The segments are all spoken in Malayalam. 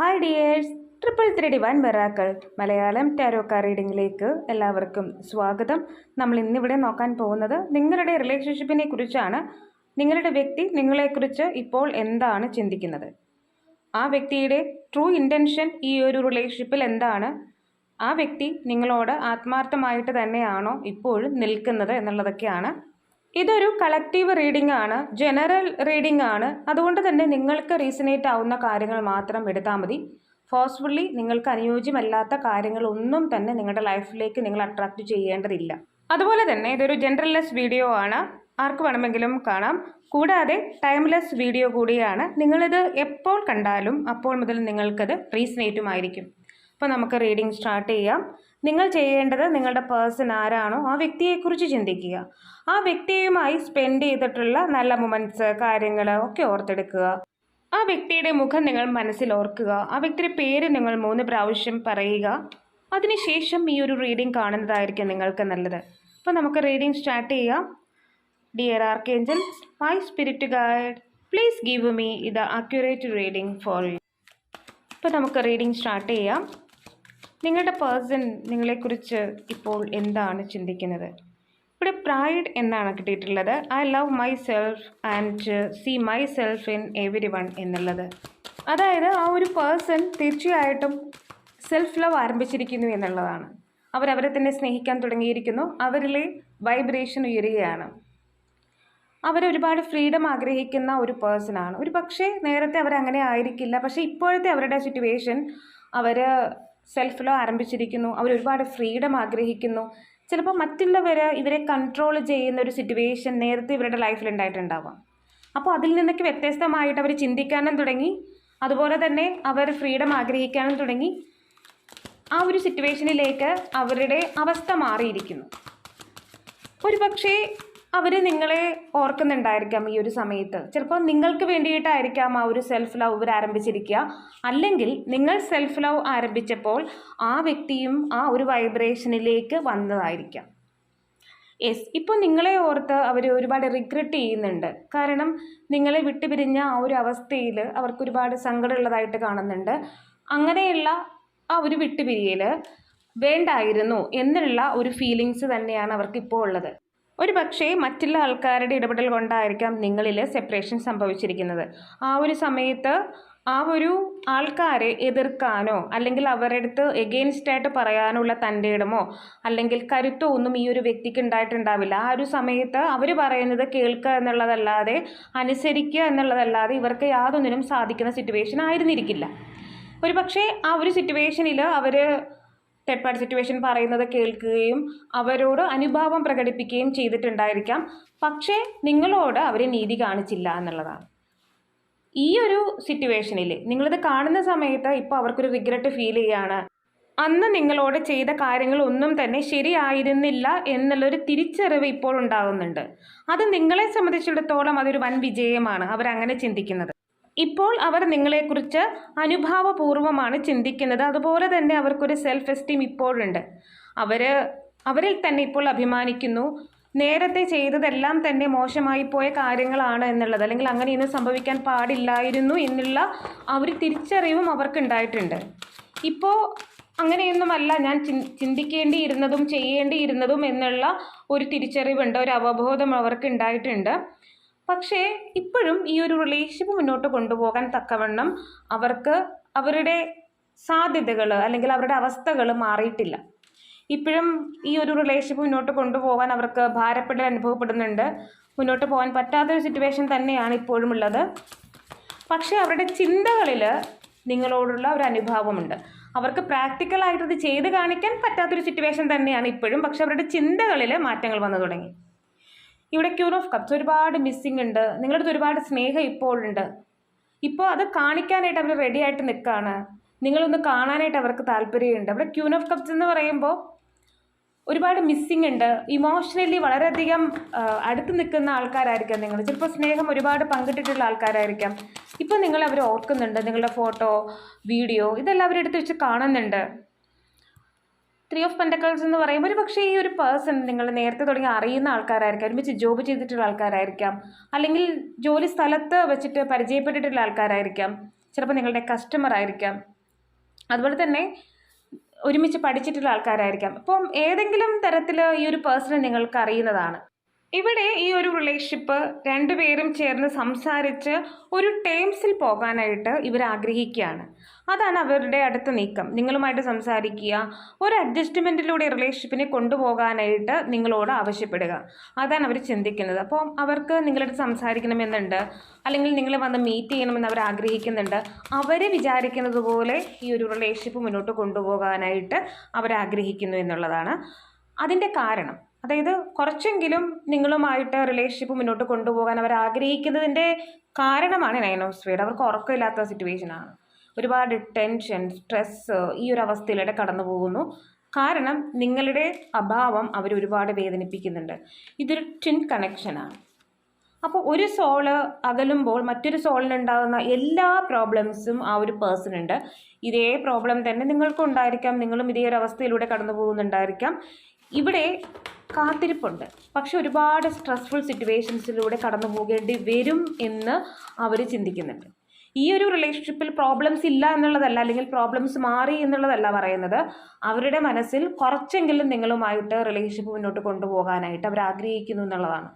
Hi dears triple three divine മെറാക്കൾ Malayalam ടാരോക്ക റീഡിങ്ങിലേക്ക് എല്ലാവർക്കും സ്വാഗതം. നമ്മൾ ഇന്നിവിടെ നോക്കാൻ പോകുന്നത് നിങ്ങളുടെ റിലേഷൻഷിപ്പിനെ കുറിച്ചാണ്. നിങ്ങളുടെ വ്യക്തി നിങ്ങളെക്കുറിച്ച് ഇപ്പോൾ എന്താണ് ചിന്തിക്കുന്നത്? ആ വ്യക്തിയുടെ ട്രൂ ഇന്റൻഷൻ ഈ ഒരു റിലേഷൻഷിപ്പിൽ എന്താണ്? ആ വ്യക്തി നിങ്ങളോട് ആത്മാർത്ഥമായിട്ട് തന്നെയാണോ ഇപ്പോഴും നിൽക്കുന്നത് എന്നുള്ളതൊക്കെയാണ് ഇതൊരു കളക്റ്റീവ് റീഡിംഗ് ആണ് ജനറൽ റീഡിംഗ് ആണ്. അതുകൊണ്ട് തന്നെ നിങ്ങൾക്ക് റീസണേറ്റ് ആവുന്ന കാര്യങ്ങൾ മാത്രം എടുത്താൽ മതി. ഫോഴ്സ്ഫുള്ളി നിങ്ങൾക്ക് അനുയോജ്യമല്ലാത്ത കാര്യങ്ങളൊന്നും തന്നെ നിങ്ങളുടെ ലൈഫിലേക്ക് നിങ്ങൾ അട്രാക്റ്റ് ചെയ്യേണ്ടതില്ല. അതുപോലെ തന്നെ ഇതൊരു ജനറൽലെസ് വീഡിയോ ആണ്. ആർക്ക് വേണമെങ്കിലും കാണാം. കൂടാതെ ടൈംലെസ് വീഡിയോ കൂടിയാണ്. നിങ്ങളിത് എപ്പോൾ കണ്ടാലും അപ്പോൾ മുതൽ നിങ്ങൾക്കത് റീസണേറ്റുമായിരിക്കും അപ്പോൾ നമുക്ക് റീഡിംഗ് സ്റ്റാർട്ട് ചെയ്യാം. നിങ്ങൾ ചെയ്യേണ്ടത് നിങ്ങളുടെ പേഴ്സൺ ആരാണോ ആ വ്യക്തിയെക്കുറിച്ച് ചിന്തിക്കുക. ആ വ്യക്തിയുമായി സ്പെൻഡ് ചെയ്തിട്ടുള്ള നല്ല മൊമെന്റ്സ് കാര്യങ്ങൾ ഒക്കെ ഓർത്തെടുക്കുക. ആ വ്യക്തിയുടെ മുഖം നിങ്ങൾ മനസ്സിൽ ഓർക്കുക. ആ വ്യക്തിയുടെ പേര് നിങ്ങൾ മൂന്ന് പ്രാവശ്യം പറയുക. അതിനുശേഷം ഈ ഒരു റീഡിംഗ് കാണുന്നതായിരിക്കും നിങ്ങൾക്ക് നല്ലത്. അപ്പോൾ നമുക്ക് റീഡിംഗ് സ്റ്റാർട്ട് ചെയ്യാം. Dear archangel my spirit guide please give me ഇത് അക്യുറേറ്റ് റീഡിംഗ് ഫോർ യു അപ്പോൾ നമുക്ക് റീഡിംഗ് സ്റ്റാർട്ട് ചെയ്യാം. നിങ്ങളുടെ പേഴ്സൺ നിങ്ങളെക്കുറിച്ച് ഇപ്പോൾ എന്താണ് ചിന്തിക്കുന്നത്? ഇവിടെ പ്രൈഡ് എന്നാണ് കിട്ടിയിട്ടുള്ളത്. I love myself and see myself in everyone എന്നുള്ളത്. അതായത് ആ ഒരു പേഴ്സൺ തീർച്ചയായിട്ടും സെൽഫ് ലവ് ആരംഭിച്ചിരിക്കുന്നു എന്നുള്ളതാണ്. അവരവരെ തന്നെ സ്നേഹിക്കാൻ തുടങ്ങിയിരിക്കുന്നു. അവരിലെ വൈബ്രേഷൻ ഉയരുകയാണ്. അവരൊരുപാട് ഫ്രീഡം ആഗ്രഹിക്കുന്ന ഒരു പേഴ്സണാണ് ഒരു പക്ഷേ നേരത്തെ അവരങ്ങനെ ആയിരിക്കില്ല. പക്ഷേ ഇപ്പോഴത്തെ അവരുടെ സിറ്റുവേഷൻ അവർ സെൽഫ് ലോ ആരംഭിച്ചിരിക്കുന്നു. അവർ ഒരുപാട് ഫ്രീഡം ആഗ്രഹിക്കുന്നു. ചിലപ്പോൾ മറ്റുള്ളവർ ഇവരെ കൺട്രോൾ ചെയ്യുന്ന ഒരു സിറ്റുവേഷൻ നേരത്തെ ഇവരുടെ ലൈഫിൽ ഉണ്ടായിട്ടുണ്ടാവാം. അപ്പോൾ അതിൽ നിന്നൊക്കെ വ്യത്യസ്തമായിട്ട് അവർ ചിന്തിക്കാനും തുടങ്ങി. അതുപോലെ തന്നെ അവർ ഫ്രീഡം ആഗ്രഹിക്കാനും തുടങ്ങി. ആ ഒരു സിറ്റുവേഷനിലേക്ക് അവരുടെ അവസ്ഥ മാറിയിരിക്കുന്നു. ഒരു പക്ഷേ അവർ നിങ്ങളെ ഓർക്കുന്നുണ്ടായിരിക്കാം ഈ ഒരു സമയത്ത്. ചിലപ്പോൾ നിങ്ങൾക്ക് വേണ്ടിയിട്ടായിരിക്കാം ആ ഒരു സെൽഫ് ലവ് ഇവർ ആരംഭിച്ചിരിക്കുക. അല്ലെങ്കിൽ നിങ്ങൾ സെൽഫ് ലവ് ആരംഭിച്ചപ്പോൾ ആ വ്യക്തിയും ആ ഒരു വൈബ്രേഷനിലേക്ക് വന്നതായിരിക്കാം. യെസ് ഇപ്പോൾ നിങ്ങളെ ഓർത്ത് അവർ ഒരുപാട് റിഗ്രറ്റ് ചെയ്യുന്നുണ്ട്. കാരണം നിങ്ങളെ വിട്ടുപിരിഞ്ഞ ആ ഒരു അവസ്ഥയിൽ അവർക്ക് ഒരുപാട് സങ്കടമുള്ളതായിട്ട് കാണുന്നുണ്ട്. അങ്ങനെയുള്ള ആ ഒരു വിട്ടുപിരിയൽ വേണ്ടായിരുന്നു എന്നുള്ള ഒരു ഫീലിങ്സ് തന്നെയാണ് അവർക്ക് ഇപ്പോൾ ഉള്ളത്. ഒരു പക്ഷേ മറ്റുള്ള ആൾക്കാരുടെ ഇടപെടൽ കൊണ്ടായിരിക്കാം നിങ്ങളിൽ സെപ്പറേഷൻ സംഭവിച്ചിരിക്കുന്നത്. ആ ഒരു സമയത്ത് ആ ഒരു ആൾക്കാരെ എതിർക്കാനോ അല്ലെങ്കിൽ അവരുടെ അടുത്ത് എഗെയിൻസ്റ്റ് ആയിട്ട് പറയാനുള്ള തന്റെ ഇടമോ അല്ലെങ്കിൽ കരുത്തോ ഒന്നും ഈ ഒരു വ്യക്തിക്ക് ഉണ്ടായിട്ടുണ്ടാവില്ല. ആ ഒരു സമയത്ത് അവർ പറയുന്നത് കേൾക്കുക എന്നുള്ളതല്ലാതെ അനുസരിക്കുക എന്നുള്ളതല്ലാതെ ഇവർക്ക് യാതൊന്നിനും സാധിക്കുന്ന സിറ്റുവേഷൻ ആയിരുന്നിരിക്കില്ല. ഒരു പക്ഷേ ആ ഒരു സിറ്റുവേഷനിൽ അവർ പാർട്ടി സിറ്റുവേഷൻ പറയുന്നത് കേൾക്കുകയും അവരോട് അനുഭാവം പ്രകടിപ്പിക്കുകയും ചെയ്തിട്ടുണ്ടായിരിക്കാം. പക്ഷേ നിങ്ങളോട് അവർ നീതി കാണിച്ചില്ല എന്നുള്ളതാണ്. ഈ ഒരു സിറ്റുവേഷനിൽ നിങ്ങളിത് കാണുന്ന സമയത്ത് ഇപ്പോൾ അവർക്കൊരു റിഗ്രറ്റ് ഫീൽ ചെയ്യാണ്. അന്ന് നിങ്ങളോട് ചെയ്ത കാര്യങ്ങളൊന്നും തന്നെ ശരിയായിരുന്നില്ല എന്നുള്ളൊരു തിരിച്ചറിവ് ഇപ്പോൾ ഉണ്ടാകുന്നുണ്ട് അത് നിങ്ങളെ സംബന്ധിച്ചിടത്തോളം അതൊരു വൻ വിജയമാണ് അവരങ്ങനെ ചിന്തിക്കുന്നത്. ഇപ്പോൾ അവർ നിങ്ങളെക്കുറിച്ച് അനുഭാവപൂർവമാണ് ചിന്തിക്കുന്നത്. അതുപോലെ തന്നെ അവർക്കൊരു സെൽഫ് എസ്റ്റീം ഇപ്പോഴുണ്ട്. അവർ അവരിൽ തന്നെ ഇപ്പോൾ അഭിമാനിക്കുന്നു. നേരത്തെ ചെയ്തതെല്ലാം തന്നെ മോശമായി പോയ കാര്യങ്ങളാണ് എന്നുള്ളത്. അല്ലെങ്കിൽ അങ്ങനെ ഇന്ന് സംഭവിക്കാൻ പാടില്ലായിരുന്നു എന്നുള്ള ആ ഒരു തിരിച്ചറിവും അവർക്കുണ്ടായിട്ടുണ്ട്. ഇപ്പോൾ അങ്ങനെയൊന്നുമല്ല. ഞാൻ ചിന്തിക്കേണ്ടിയിരുന്നതും ചെയ്യേണ്ടിയിരുന്നതും എന്നുള്ള ഒരു തിരിച്ചറിവുണ്ട്. ഒരു അവബോധം അവർക്ക് ഉണ്ടായിട്ടുണ്ട് പക്ഷേ ഇപ്പോഴും ഈ ഒരു റിലേഷൻഷിപ്പ് മുന്നോട്ട് കൊണ്ടുപോകാൻ തക്കവണ്ണം അവർക്ക് അവരുടെ സാധ്യതകൾ അല്ലെങ്കിൽ അവരുടെ അവസ്ഥകൾ മാറിയിട്ടില്ല. ഇപ്പോഴും ഈ ഒരു റിലേഷൻഷിപ്പ് മുന്നോട്ട് കൊണ്ടുപോകാൻ അവർക്ക് ഭാരപ്പെടൽ അനുഭവപ്പെടുന്നുണ്ട്. മുന്നോട്ട് പോകാൻ പറ്റാത്ത ഒരു സിറ്റുവേഷൻ തന്നെയാണ് ഇപ്പോഴും ഉള്ളത്. പക്ഷേ അവരുടെ ചിന്തകളിൽ നിങ്ങളോടുള്ള ഒരു അനുഭാവമുണ്ട്. അവർക്ക് പ്രാക്ടിക്കലായിട്ട് ഇത് ചെയ്ത് കാണിക്കാൻ പറ്റാത്തൊരു സിറ്റുവേഷൻ തന്നെയാണ് ഇപ്പോഴും. പക്ഷെ അവരുടെ ചിന്തകളിൽ മാറ്റങ്ങൾ വന്നു തുടങ്ങി. ഇവിടെ ക്യൂർ ഓഫ് കപ്സ് ഒരുപാട് മിസ്സിംഗ് ഉണ്ട്. നിങ്ങളുടെ അടുത്ത് ഒരുപാട് സ്നേഹം ഇപ്പോഴുണ്ട്. ഇപ്പോൾ അത് കാണിക്കാനായിട്ട് അവർ റെഡി ആയിട്ട് നിൽക്കുകയാണ് നിങ്ങളൊന്ന് കാണാനായിട്ട് അവർക്ക് താല്പര്യമുണ്ട്. അവിടെ ക്യൂൻ ഓഫ് കപ്സ് എന്ന് പറയുമ്പോൾ ഒരുപാട് മിസ്സിംഗ് ഉണ്ട്. ഇമോഷണലി വളരെയധികം അടുത്ത് നിൽക്കുന്ന ആൾക്കാരായിരിക്കാം നിങ്ങൾ ചിലപ്പോൾ സ്നേഹം ഒരുപാട് പങ്കിട്ടിട്ടുള്ള ആൾക്കാരായിരിക്കാം. ഇപ്പോൾ നിങ്ങൾ ഓർക്കുന്നുണ്ട്. നിങ്ങളുടെ ഫോട്ടോ വീഡിയോ ഇതെല്ലാം അവരെടുത്ത് വെച്ച് കാണുന്നുണ്ട്. ത്രീ ഓഫ് പെന്റക്കൾസ് എന്ന് പറയുമ്പോൾ ഒരു പക്ഷേ ഈ ഒരു പേഴ്സൺ നിങ്ങൾ നേരത്തെ തുടങ്ങി അറിയുന്ന ആൾക്കാരായിരിക്കാം. ഒരുമിച്ച് ജോബ് ചെയ്തിട്ടുള്ള ആൾക്കാരായിരിക്കാം. അല്ലെങ്കിൽ ജോലി സ്ഥലത്ത് വെച്ചിട്ട് പരിചയപ്പെട്ടിട്ടുള്ള ആൾക്കാരായിരിക്കാം. ചിലപ്പോൾ നിങ്ങളുടെ കസ്റ്റമർ ആയിരിക്കാം. അതുപോലെ തന്നെ ഒരുമിച്ച് പഠിച്ചിട്ടുള്ള ആൾക്കാരായിരിക്കാം. അപ്പം ഏതെങ്കിലും തരത്തിൽ ഈ ഒരു പേഴ്സണെ നിങ്ങൾക്ക് അറിയുന്നതാണ്. ഇവിടെ ഈ ഒരു റിലേഷൻഷിപ്പ് രണ്ടുപേരും ചേർന്ന് സംസാരിച്ച് ഒരു ടേംസിൽ പോകാനായിട്ട് ഇവർ ആഗ്രഹിക്കുകയാണ്. അതാണ് അവരുടെ അടുത്ത നീക്കം. നിങ്ങളുമായിട്ട് സംസാരിക്കുക ഒരു അഡ്ജസ്റ്റ്മെന്റിലൂടെ റിലേഷൻഷിപ്പിനെ കൊണ്ടുപോകാനായിട്ട് നിങ്ങളോട് ആവശ്യപ്പെടുക. അതാണ് അവർ ചിന്തിക്കുന്നത്. അപ്പോൾ അവർക്ക് നിങ്ങളടുത്ത് സംസാരിക്കണമെന്നുണ്ട് അല്ലെങ്കിൽ നിങ്ങൾ വന്ന് മീറ്റ് ചെയ്യണമെന്ന് അവർ ആഗ്രഹിക്കുന്നുണ്ട് അവർ വിചാരിക്കുന്നത് പോലെ ഈ ഒരു റിലേഷൻഷിപ്പ് മുന്നോട്ട് കൊണ്ടുപോകാനായിട്ട് അവർ ആഗ്രഹിക്കുന്നു എന്നുള്ളതാണ്. അതിന്റെ കാരണം അതായത് കുറച്ചെങ്കിലും നിങ്ങളുമായിട്ട് റിലേഷൻഷിപ്പ് മുന്നോട്ട് കൊണ്ടുപോകാൻ അവർ ആഗ്രഹിക്കുന്നതിന്റെ കാരണമാണ് സ്പീഡ് അവർക്ക് ഉറക്കമില്ലാത്ത സിറ്റുവേഷനാണ് ഒരുപാട് ടെൻഷൻ സ്ട്രെസ് ഈ ഒരു അവസ്ഥയിലൂടെ കടന്നു പോകുന്നു. കാരണം നിങ്ങളുടെ അഭാവം അവർ ഒരുപാട് വേദനിപ്പിക്കുന്നുണ്ട്. ഇതൊരു ട്വിൻ കണക്ഷനാണ് അപ്പോൾ ഒരു സോൾ അകലുമ്പോൾ മറ്റൊരു സോളിനുണ്ടാകുന്ന എല്ലാ പ്രോബ്ലംസും ആ ഒരു പേഴ്സണുണ്ട് ഇതേ പ്രോബ്ലം തന്നെ നിങ്ങൾക്കും ഉണ്ടായിരിക്കാം. നിങ്ങളും ഇതേ ഒരു അവസ്ഥയിലൂടെ കടന്നു പോകുന്നുണ്ടായിരിക്കാം. ഇവിടെ കാത്തിരിപ്പുണ്ട്. പക്ഷെ ഒരുപാട് സ്ട്രെസ്ഫുൾ സിറ്റുവേഷൻസിലൂടെ കടന്നു പോകേണ്ടി വരും എന്ന് അവർ ചിന്തിക്കുന്നുണ്ട്. ഈ ഒരു റിലേഷൻഷിപ്പിൽ പ്രോബ്ലംസ് ഇല്ല എന്നുള്ളതല്ല അല്ലെങ്കിൽ പ്രോബ്ലംസ് മാറി എന്നുള്ളതല്ല പറയുന്നത്. അവരുടെ മനസ്സിൽ കുറച്ചെങ്കിലും നിങ്ങളുമായിട്ട് റിലേഷൻഷിപ്പ് മുന്നോട്ട് കൊണ്ടുപോകാനായിട്ട് അവർ ആഗ്രഹിക്കുന്നു എന്നുള്ളതാണ്.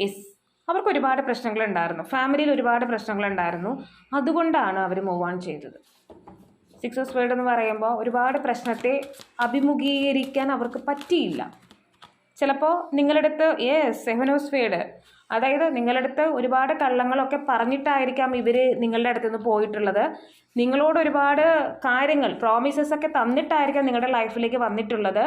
യെസ് അവർക്ക് ഒരുപാട് പ്രശ്നങ്ങളുണ്ടായിരുന്നു. ഫാമിലിയിൽ ഒരുപാട് പ്രശ്നങ്ങളുണ്ടായിരുന്നു. അതുകൊണ്ടാണ് അവർ മൂവ് ഓൺ ചെയ്തത്. സിക്സ് ഓഫ് സ്പേഡ് എന്ന് പറയുമ്പോൾ ഒരുപാട് പ്രശ്നത്തെ അഭിമുഖീകരിക്കാൻ അവർക്ക് പറ്റിയില്ല. ചിലപ്പോൾ നിങ്ങളടുത്ത് യെസ് സെവൻ ഓഫ് സ്പേഡ് അതായത് നിങ്ങളടുത്ത് ഒരുപാട് കള്ളങ്ങളൊക്കെ പറഞ്ഞിട്ടായിരിക്കാം ഇവർ നിങ്ങളുടെ അടുത്ത് നിന്ന് പോയിട്ടുള്ളത്. നിങ്ങളോട് ഒരുപാട് കാര്യങ്ങൾ പ്രോമിസസ് ഒക്കെ തന്നിട്ടായിരിക്കാം നിങ്ങളുടെ ലൈഫിലേക്ക് വന്നിട്ടുള്ളത്.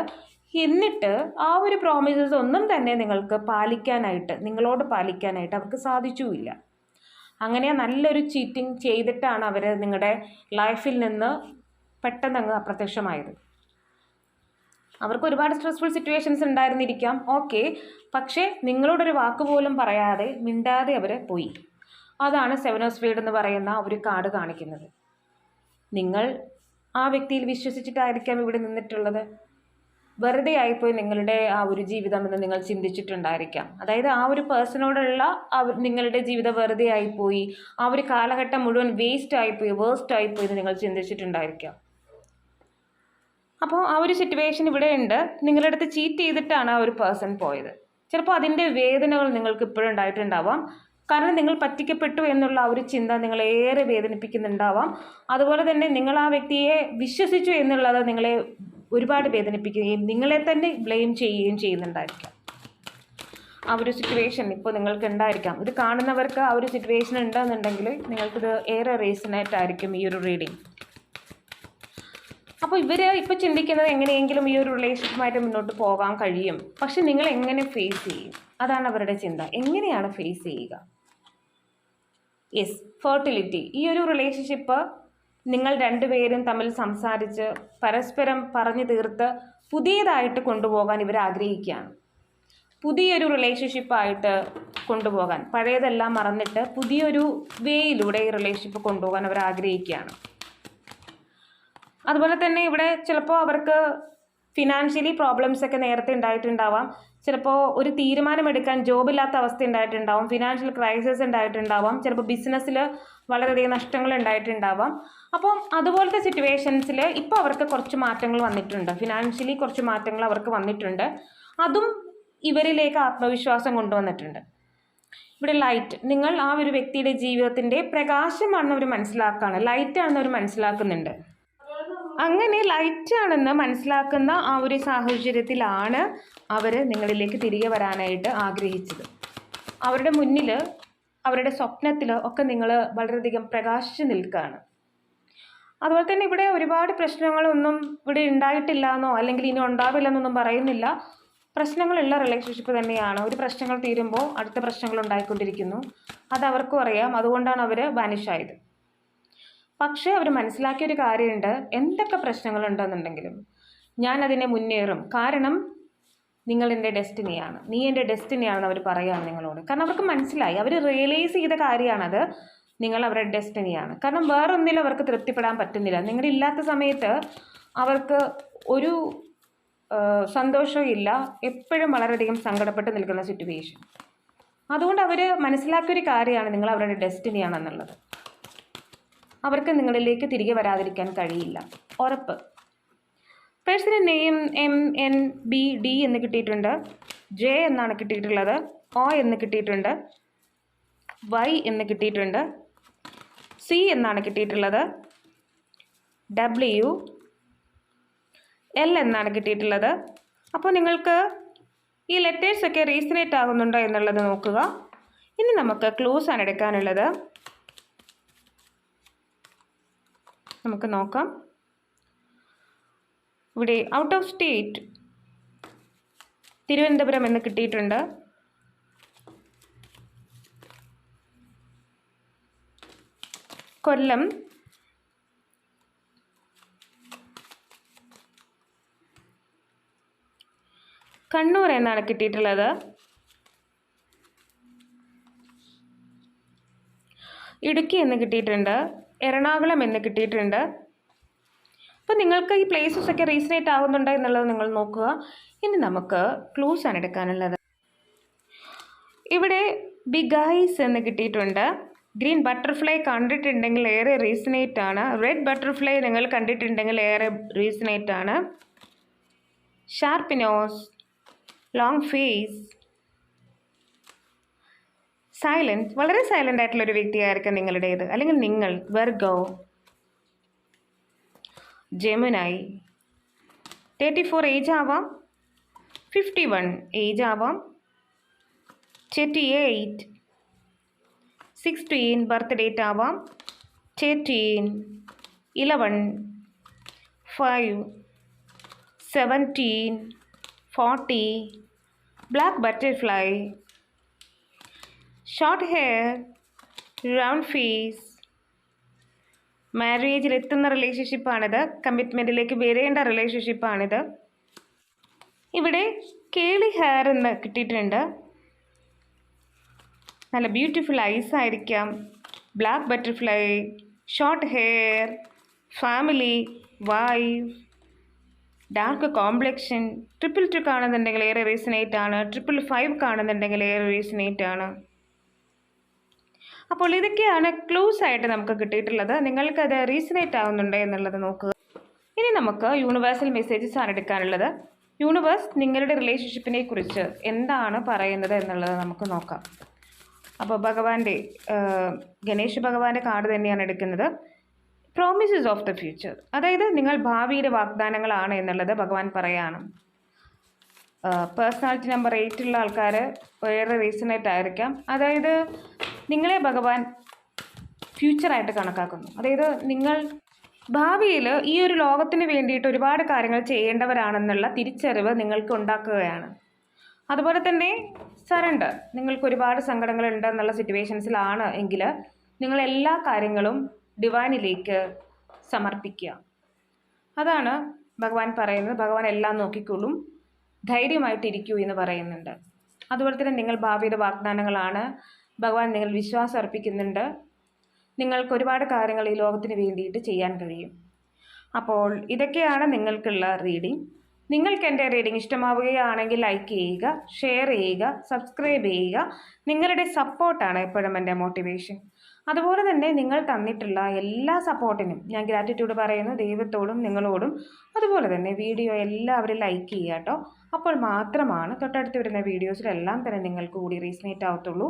എന്നിട്ട് ആ ഒരു പ്രോമിസസ് ഒന്നും തന്നെ നിങ്ങൾക്ക് പാലിക്കാനായിട്ട് നിങ്ങളോട് പാലിക്കാനായിട്ട് അവർക്ക് സാധിച്ചുമില്ല. അങ്ങനെ നല്ലൊരു ചീറ്റിംഗ് ചെയ്തിട്ടാണ് അവർ നിങ്ങളുടെ ലൈഫിൽ നിന്ന് പെട്ടെന്ന് അങ്ങ് അപ്രത്യക്ഷമായത്. അവർക്ക് ഒരുപാട് സ്ട്രെസ്ഫുൾ സിറ്റുവേഷൻസ് ഉണ്ടായിരുന്നിരിക്കാം ഓക്കെ. പക്ഷേ നിങ്ങളോടൊരു വാക്ക് പോലും പറയാതെ മിണ്ടാതെ അവർ പോയി. അതാണ് സെവൻ ഓഫ് സ്പീഡ് എന്ന് പറയുന്ന ഒരു കാർഡ് കാണിക്കുന്നത്. നിങ്ങൾ ആ വ്യക്തിയിൽ വിശ്വസിച്ചിട്ടായിരിക്കാം ഇവിടെ നിന്നിട്ടുള്ളത്. വെറുതെ ആയിപ്പോയി നിങ്ങളുടെ ആ ഒരു ജീവിതം എന്ന് നിങ്ങൾ ചിന്തിച്ചിട്ടുണ്ടായിരിക്കാം. അതായത് ആ ഒരു പേഴ്സണോടുള്ള നിങ്ങളുടെ ജീവിതം വെറുതെ ആയിപ്പോയി ആ ഒരു കാലഘട്ടം മുഴുവൻ വേസ്റ്റ് ആയിപ്പോയി വേസ്റ്റ് ആയിപ്പോയി എന്ന് നിങ്ങൾ ചിന്തിച്ചിട്ടുണ്ടായിരിക്കാം. അപ്പോൾ ആ ഒരു സിറ്റുവേഷൻ ഇവിടെ ഉണ്ട് നിങ്ങളുടെ അടുത്ത് ചീറ്റ് ചെയ്തിട്ടാണ് ആ ഒരു പേഴ്സൺ പോയത്. ചിലപ്പോൾ അതിന്റെ വേദനകൾ നിങ്ങൾക്ക് ഇപ്പോഴും ഉണ്ടായിട്ടുണ്ടാവാം. കാരണം നിങ്ങൾ പറ്റിക്കപ്പെട്ടു എന്നുള്ള ആ ഒരു ചിന്ത നിങ്ങളെ ഏറെ വേദനിപ്പിക്കുന്നുണ്ടാവാം. അതുപോലെ തന്നെ നിങ്ങൾ ആ വ്യക്തിയെ വിശ്വസിച്ചു എന്നുള്ളത് നിങ്ങളെ ഒരുപാട് വേദനിപ്പിക്കുകയും നിങ്ങളെ തന്നെ ബ്ലെയിം ചെയ്യുകയും ചെയ്യുന്നുണ്ടായിരിക്കാം. ആ ഒരു സിറ്റുവേഷൻ ഇപ്പോൾ നിങ്ങൾക്ക് ഉണ്ടായിരിക്കാം. ഇത് കാണുന്നവർക്ക് ആ ഒരു സിറ്റുവേഷൻ ഉണ്ടെന്നുണ്ടെങ്കിൽ നിങ്ങൾക്കിത് ഏറെ റീസണായിട്ടായിരിക്കും ഈ ഒരു റീഡിങ് അപ്പോൾ ഇവർ ഇപ്പോൾ ചിന്തിക്കുന്നത് എങ്ങനെയെങ്കിലും ഈ ഒരു റിലേഷൻഷിപ്പുമായിട്ട് മുന്നോട്ട് പോകാൻ കഴിയും. പക്ഷെ നിങ്ങൾ എങ്ങനെ ഫേസ് ചെയ്യും? അതാണ് അവരുടെ ചിന്ത. എങ്ങനെയാണ് ഫേസ് ചെയ്യുക? യെസ് ഫെർട്ടിലിറ്റി ഈ ഒരു റിലേഷൻഷിപ്പ് നിങ്ങൾ രണ്ടുപേരും തമ്മിൽ സംസാരിച്ച് പരസ്പരം പറഞ്ഞു തീർത്ത് പുതിയതായിട്ട് കൊണ്ടുപോകാൻ ഇവർ ആഗ്രഹിക്കുകയാണ്. പുതിയൊരു റിലേഷൻഷിപ്പായിട്ട് കൊണ്ടുപോകാൻ പഴയതെല്ലാം മറന്നിട്ട് പുതിയൊരു വേയിലൂടെ ഈ റിലേഷൻഷിപ്പ് കൊണ്ടുപോകാൻ അവർ ആഗ്രഹിക്കുകയാണ്. അതുപോലെ തന്നെ ഇവിടെ ചിലപ്പോൾ അവർക്ക് ഫിനാൻഷ്യലി പ്രോബ്ലംസ് ഒക്കെ നേരത്തെ ഉണ്ടായിട്ടുണ്ടാവാം. ചിലപ്പോൾ ഒരു തീരുമാനമെടുക്കാൻ ജോബില്ലാത്ത അവസ്ഥ ഉണ്ടായിട്ടുണ്ടാവും ഫിനാൻഷ്യൽ ക്രൈസിസ് ഉണ്ടായിട്ടുണ്ടാവാം ചിലപ്പോൾ ബിസിനസ്സിൽ വളരെയധികം നഷ്ടങ്ങൾ ഉണ്ടായിട്ടുണ്ടാവാം അപ്പം അതുപോലത്തെ സിറ്റുവേഷൻസിൽ ഇപ്പോൾ അവർക്ക് കുറച്ച് മാറ്റങ്ങൾ വന്നിട്ടുണ്ട്. ഫിനാൻഷ്യലി കുറച്ച് മാറ്റങ്ങൾ അവർക്ക് വന്നിട്ടുണ്ട്. അതും ഇവരിലേക്ക് ആത്മവിശ്വാസം കൊണ്ടുവന്നിട്ടുണ്ട്. ഇവിടെ ലൈറ്റ് നിങ്ങൾ ആ ഒരു വ്യക്തിയുടെ ജീവിതത്തിന്റെ പ്രകാശമാണെന്ന് അവർ മനസ്സിലാക്കുകയാണ് ലൈറ്റാണെന്ന് അവർ മനസ്സിലാക്കുന്നുണ്ട്. അങ്ങനെ ലൈറ്റ് ആണെന്ന് മനസ്സിലാക്കുന്ന ആ ഒരു സാഹചര്യത്തിലാണ് അവർ നിങ്ങളിലേക്ക് തിരികെ വരാനായിട്ട് ആഗ്രഹിച്ചത്. അവരുടെ മുന്നിൽ അവരുടെ സ്വപ്നത്തിൽ ഒക്കെ നിങ്ങൾ വളരെയധികം പ്രകാശിച്ച് നിൽക്കുകയാണ് അതുപോലെ തന്നെ ഇവിടെ ഒരുപാട് പ്രശ്നങ്ങളൊന്നും ഇവിടെ ഉണ്ടായിട്ടില്ല എന്നോ അല്ലെങ്കിൽ ഇനി ഉണ്ടാവില്ല എന്നൊന്നും പറയുന്നില്ല. പ്രശ്നങ്ങളുള്ള റിലേഷൻഷിപ്പ് തന്നെയാണ്. ഒരു പ്രശ്നങ്ങൾ തീരുമ്പോൾ അടുത്ത പ്രശ്നങ്ങൾ ഉണ്ടായിക്കൊണ്ടിരിക്കുന്നു. അത് അവർക്കും അറിയാം. അതുകൊണ്ടാണ് അവർ വാനിഷായത് പക്ഷേ അവർ മനസ്സിലാക്കിയ ഒരു കാര്യമുണ്ട്. എന്തൊക്കെ പ്രശ്നങ്ങളുണ്ടെന്നുണ്ടെങ്കിലും ഞാൻ അതിനെ മുന്നേറും. കാരണം നിങ്ങൾ എന്റെ ഡെസ്റ്റിനിയാണ്. നീ എന്റെ ഡെസ്റ്റിനിയാണെന്ന് അവർ പറയുകയാണ് നിങ്ങളോട്. കാരണം അവർക്ക് മനസ്സിലായി. അവർ റിയലൈസ് ചെയ്ത കാര്യമാണത്. നിങ്ങൾ അവരുടെ ഡെസ്റ്റിനിയാണ്. കാരണം വേറൊന്നിലും അവർക്ക് തൃപ്തിപ്പെടാൻ പറ്റുന്നില്ല. നിങ്ങളില്ലാത്ത സമയത്ത് അവർക്ക് ഒരു സന്തോഷവും ഇല്ല. എപ്പോഴും വളരെയധികം സങ്കടപ്പെട്ട് നിൽക്കുന്ന സിറ്റുവേഷൻ അതുകൊണ്ട് അവർ മനസ്സിലാക്കിയൊരു കാര്യമാണ് നിങ്ങൾ അവരുടെ ഡെസ്റ്റിനിയാണെന്നുള്ളത്. അവർക്ക് നിങ്ങളിലേക്ക് തിരികെ വരാതിരിക്കാൻ കഴിയില്ല. ഉറപ്പ്. Personal name M N B D എന്ന് കിട്ടിയിട്ടുണ്ട്. ജെ എന്നാണ് കിട്ടിയിട്ടുള്ളത്. ഒ എന്ന് കിട്ടിയിട്ടുണ്ട്. വൈ എന്ന് കിട്ടിയിട്ടുണ്ട്. സി എന്നാണ് കിട്ടിയിട്ടുള്ളത്. ഡബ്ല്യു. എൽ എന്നാണ് കിട്ടിയിട്ടുള്ളത്. അപ്പോൾ നിങ്ങൾക്ക് ഈ ലെറ്റേഴ്സൊക്കെ റീസണേറ്റ് ആകുന്നുണ്ടോ എന്നുള്ളത് നോക്കുക. ഇനി നമുക്ക് ക്ലൂസ് ആണ് എടുക്കാനുള്ളത്. നമുക്ക് നോക്കാം. ഇവിടെ ഔട്ട് ഓഫ് സ്റ്റേറ്റ് തിരുവനന്തപുരം എന്ന് കിട്ടിയിട്ടുണ്ട്. കൊല്ലം. കണ്ണൂർ എന്നാണ് കിട്ടിയിട്ടുള്ളത്. ഇടുക്കി എന്ന് കിട്ടിയിട്ടുണ്ട്. എറണാകുളം എന്ന് കിട്ടിയിട്ടുണ്ട്. അപ്പോൾ നിങ്ങൾക്ക് ഈ പ്ലേസസ് ഒക്കെ റീസണേറ്റ് ആവുന്നുണ്ടോ എന്നുള്ളത് നിങ്ങൾ നോക്കുക. ഇനി നമുക്ക് ക്ലൂസ് ആണ് എടുക്കാനുള്ളത്. ഇവിടെ ബിഗൈസ് എന്ന് കിട്ടിയിട്ടുണ്ട്. ഗ്രീൻ ബട്ടർഫ്ലൈ കണ്ടിട്ടുണ്ടെങ്കിൽ ഏറെ റീസണേറ്റ് ആണ്. റെഡ് ബട്ടർഫ്ലൈ നിങ്ങൾ കണ്ടിട്ടുണ്ടെങ്കിൽ ഏറെ റീസണേറ്റ് ആണ്. Sharp nose long face silent വളരെ സൈലന്റ് ആയിട്ടുള്ള ഒരു വ്യക്തിയായിരിക്കും നിങ്ങളുടേത്. അല്ലെങ്കിൽ നിങ്ങൾ Virgo Gemini thirty four age ആവാം ഫിഫ്റ്റി വൺ ഏജ് ആവാം thirty eight sixteen birth date ആവാം thirteen eleven five seventeen forty black butterfly short hair round face മാരേജിൽ എത്തുന്ന റിലേഷൻഷിപ്പാണിത് കമ്മിറ്റ്മെന്റിലേക്ക് വരേണ്ട റിലേഷൻഷിപ്പാണിത് ഇവിടെ കേളി ഹെയർ എന്ന് കിട്ടിയിട്ടുണ്ട്. നല്ല ബ്യൂട്ടിഫുൾ ഐസ് ആയിരിക്കാം. Black butterfly short hair family wife dark complexion triple two കാണുന്നുണ്ടെങ്കിൽ ഏറെ റീസണേറ്റ് ആണ്. ട്രിപ്പിൾ ഫൈവ് കാണുന്നുണ്ടെങ്കിൽ ഏറെ റീസണേറ്റ് ആണ്. അപ്പോൾ ഇതൊക്കെയാണ് ക്ലൂസ് ആയിട്ട് നമുക്ക് കിട്ടിയിട്ടുള്ളത്. നിങ്ങൾക്കത് റീസണേറ്റ് ആവുന്നുണ്ടോ എന്നുള്ളത് നോക്കുക. ഇനി നമുക്ക് യൂണിവേഴ്സൽ മെസ്സേജസ് ആണ് എടുക്കാനുള്ളത്. യൂണിവേഴ്സ് നിങ്ങളുടെ റിലേഷൻഷിപ്പിനെ കുറിച്ച് എന്താണ് പറയുന്നത് എന്നുള്ളത് നമുക്ക് നോക്കാം. അപ്പോൾ ഭഗവാന്റെ ഗണേശ് ഭഗവാന്റെ കാർഡ് തന്നെയാണ് എടുക്കുന്നത്. പ്രോമിസസ് ഓഫ് ദ ഫ്യൂച്ചർ അതായത് നിങ്ങൾ ഭാവിയിലെ വാഗ്ദാനങ്ങളാണ് എന്നുള്ളത് ഭഗവാൻ പറയാണ്. പേഴ്സണാലിറ്റി നമ്പർ എയ്റ്റുള്ള ആൾക്കാർ വേറെ റീസണായിട്ട് ആയിരിക്കാം അതായത് നിങ്ങളെ ഭഗവാൻ ഫ്യൂച്ചറായിട്ട് കണക്കാക്കുന്നു. അതായത് നിങ്ങൾ ഭാവിയിൽ ഈ ഒരു ലോകത്തിന് വേണ്ടിയിട്ട് ഒരുപാട് കാര്യങ്ങൾ ചെയ്യേണ്ടവരാണെന്നുള്ള തിരിച്ചറിവ് നിങ്ങൾക്ക് ഉണ്ടാക്കുകയാണ്. അതുപോലെ തന്നെ സറണ്ടർ നിങ്ങൾക്ക് ഒരുപാട് സങ്കടങ്ങളുണ്ട് എന്നുള്ള സിറ്റുവേഷൻസിലാണ് എങ്കിൽ നിങ്ങൾ എല്ലാ കാര്യങ്ങളും ഡിവൈനിലേക്ക് സമർപ്പിക്കുക. അതാണ് ഭഗവാൻ പറയുന്നത്. ഭഗവാൻ എല്ലാം നോക്കിക്കൊള്ളും. ധൈര്യമായിട്ടിരിക്കൂ എന്ന് പറയുന്നുണ്ട്. അതുപോലെ തന്നെ നിങ്ങൾ ഭാവിയുടെ വാഗ്ദാനങ്ങളാണ് ഭഗവാൻ നിങ്ങൾ വിശ്വാസം അർപ്പിക്കുന്നുണ്ട്. നിങ്ങൾക്ക് ഒരുപാട് കാര്യങ്ങൾ ഈ ലോകത്തിന് വേണ്ടിയിട്ട് ചെയ്യാൻ കഴിയും. അപ്പോൾ ഇതൊക്കെയാണ് നിങ്ങൾക്കുള്ള റീഡിംഗ് നിങ്ങൾക്ക് എന്റെ റീഡിംഗ് ഇഷ്ടമാവുകയാണെങ്കിൽ ലൈക്ക് ചെയ്യുക ഷെയർ ചെയ്യുക സബ്സ്ക്രൈബ് ചെയ്യുക. നിങ്ങളുടെ സപ്പോർട്ടാണ് എപ്പോഴും എന്റെ മോട്ടിവേഷൻ അതുപോലെ തന്നെ നിങ്ങൾ തന്നിട്ടുള്ള എല്ലാ സപ്പോർട്ടിനും ഞാൻ ഗ്രാറ്റിറ്റ്യൂഡ് പറയുന്നു ദൈവത്തോടും നിങ്ങളോടും. അതുപോലെ തന്നെ വീഡിയോ എല്ലാവരും ലൈക്ക് ചെയ്യുക കേട്ടോ. അപ്പോൾ മാത്രമാണ് തൊട്ടടുത്ത് വരുന്ന വീഡിയോസിലെല്ലാം തന്നെ നിങ്ങൾക്ക് കൂടി റീസണേറ്റ് ആവത്തുള്ളൂ.